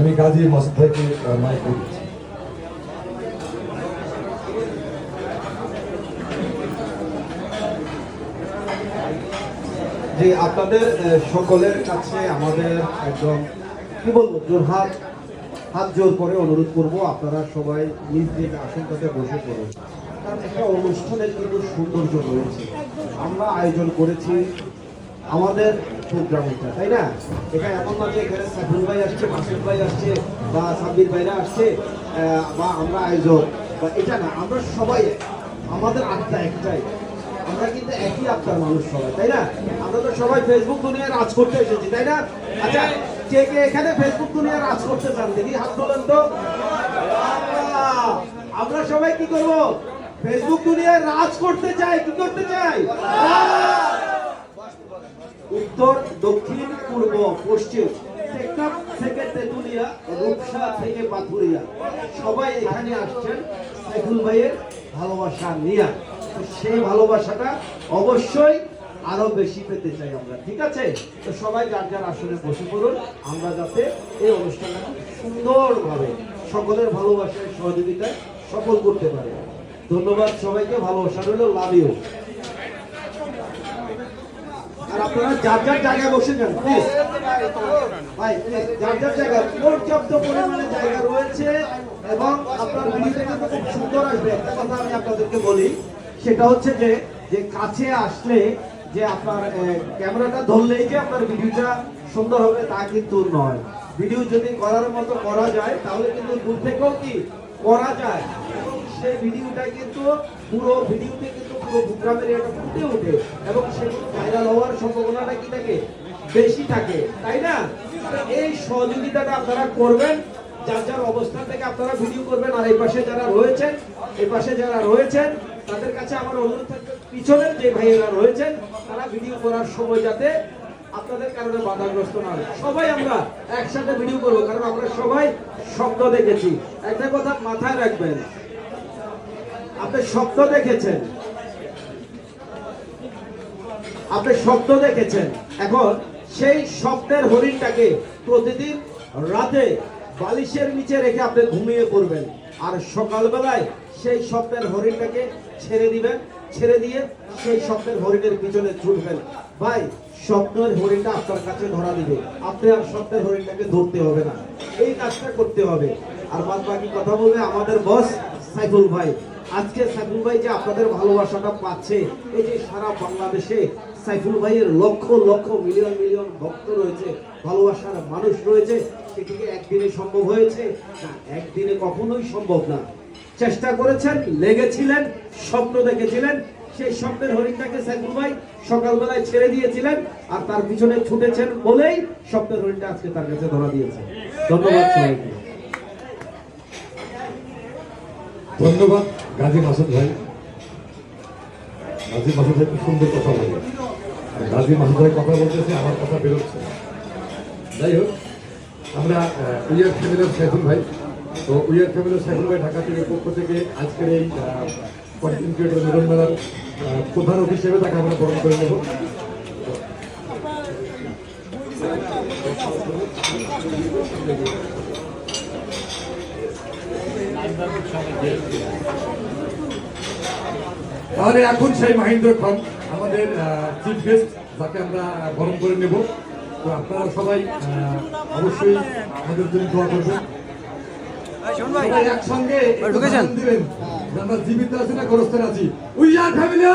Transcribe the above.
আমি গাজী মাসুদ থেকে মাইক দিচ্ছি যে আপনাদের সকলের কাছে আমাদের একদম, কি বলব জোর হাত হাত জোর করে অনুরোধ করব, আপনারা সবাই নিজ নিজ আসনটাতে বসে পড়ুন। কারণ একটা অনুষ্ঠানের কিন্তু সৌন্দর্য রয়েছে। আমরা আয়োজন করেছি, আমাদের প্রোগ্রাম তাই না? এখানে এমন না যে এখানে সাইফুল ভাই আসছে, মাসুদ ভাই আসছে বা সাব্বির ভাইরা আসছে বা আমরা আয়োজক। বা এটা না, আমরা সবাই আমাদের আত্মা একটাই। আমরা কিন্তু একই আত্মার মানুষ সবাই, তাই না? আমরা তো সবাই ফেসবুক দুনিয়ায় রাজ করতে এসেছি, তাই না? আচ্ছা কে কে এখানে ফেসবুক দুনিয়ায় রাজ করতে চান? দেখি, হাত তোলেন তো। আমরা সবাই কি করব? ফেসবুক দুনিয়ায় রাজ করতে চাই, কি করতে চাই! উত্তর, দক্ষিণ, পূর্ব, পশ্চিম টেকনাফ থেকে তেতুলিয়া, রূপসা থেকে পাথুরিয়া। সবাই এখানে আসছেন সাইফুল ভাইয়ের ভালোবাসা নিয়ে। সেই ভালোবাসাটা অবশ্যই আরও বেশি পেতে চাই আমরা, ঠিক আছে? তো সবাই যার যার আসনে বসে পড়ুন, আমরা যাতে এই অনুষ্ঠানটা সুন্দরভাবে সকলের ভালোবাসার সহযোগিতায় সফল করতে পারি। ধন্যবাদ সবাইকে, ভালোবাসা রইল লাভ ইউ আর আপনারা যার যার জায়গায় বসে যান প্লিজ ভাই যার যার জায়গায় পর্যাপ্ত পরিমাণে জায়গা রয়েছে এবং আপনার ভিডিওটা কিন্তু খুব সুন্দর আসবে। একটা কথা আমি আপনাদেরকে বলি, সেটা হচ্ছে যে যে কাছে আসলে যে আপনার ক্যামেরাটা ধরলেই যে আপনার ভিডিওটা সুন্দর হবে, তা কিন্তু নয়। ভিডিও যদি করার মতো করা যায়, তাহলে কিন্তু দূর থেকেও কি করা যায়? এবং সেই ভিডিওটা কিন্তু পুরো ভিডিওতে কিন্তু পুরো প্রোগ্রামের এটা ফুটে ওঠে এবং সেগুলো ভাইরাল হওয়ার সম্ভাবনাটা কি থাকে? বেশি থাকে, তাই না? এই সহযোগিতাটা আপনারা করবেন, যার যার অবস্থান থেকে আপনারা ভিডিও করবেন, আর এই পাশে যারা রয়েছেন, এই পাশে যারা রয়েছেন, তাদের কাছে আমার অনুরোধ থাকবে, পিছনের যে ভাইয়েরা রয়েছেন, তারা ভিডিও করার সময় যাতে আপনাদের কারণে বাধাগ্রস্ত না হয়। সবাই আমরা একসাথে ভিডিও করব, কারণ আমরা সবাই স্বপ্ন দেখেছি। একটা কথা মাথায় রাখবেন, আপনি স্বপ্ন দেখেছেন আপনি স্বপ্ন দেখেছেন। এখন সেই স্বপ্নের হরিণটাকে প্রতিদিন রাতে বালিশের নিচে রেখে আপনি ঘুমিয়ে পড়বেন। আর সকালবেলায় সেই স্বপ্নের হরিণটাকে ছেড়ে দিবেন, ছেড়ে দিয়ে সেই স্বপ্নের হরিণের পিছনে ছুটবেন। ভাই, স্বপ্নের হরিণটা আপনার কাছে ধরা দিবে। আপনি আর স্বপ্নের হরিণটাকে ধরতে হবে না। এই কাজটা করতে হবে। আর বাদ বাকি কথা বলবে আমাদের বস সাইফুল ভাই। আজকে সাইফুল ভাই যে আপনাদের ভালোবাসাটা পাচ্ছে, এই যে সারা বাংলাদেশে সাইফুল ভাইয়ের লক্ষ লক্ষ মিলিয়ন মিলিয়ন ভক্ত রয়েছে, ভালোবাসার মানুষ রয়েছে, সেটিকে একদিনে সম্ভব হয়েছে? না, একদিনে কখনোই সম্ভব না। চেষ্টা করেছেন, লেগেছিলেন, স্বপ্ন দেখেছিলেন, সেই স্বপ্নের হরিণটাকে সাইফুল ভাই সকালবেলায় ছেড়ে দিয়েছিলেন, আর তার পিছনে ছুটেছেন বলেই স্বপ্নের হরিণটা আজকে তার কাছে ধরা দিয়েছে। ধন্যবাদ সবাইকে। ধন্যবাদ, গাজী মাসুদ ভাই। গাজী মাসুদ ভাই খুব সুন্দর কথা বলে। গাজী মাসুদ ভাই কথা বলতেছে, আমার কথা বেরোচ্ছে। যাই হোক, আমরা উইয়ার ফ্যামিলির সাইফুল ভাই। তো উইয়ার ফ্যামিলির সাইফুল ভাই ঢাকা থেকে পক্ষ থেকে আজকের এই কন্টেন্ট ক্রিয়েটর মিলন মেলার প্রধান হিসেবে তাকে আমরা বরণ করে নেব। তাহলে এখন সেই মাহিন্দ্র খান আমাদের চিফ গেস্ট যাকে আমরা গরম বরণ করে নেব। তো আপনারা সবাই অবশ্যই আমাদের জন্য দোয়া করবেন। একসঙ্গে দিবেন। আমরা জীবিত আছি না গরস্থের আছি। We are family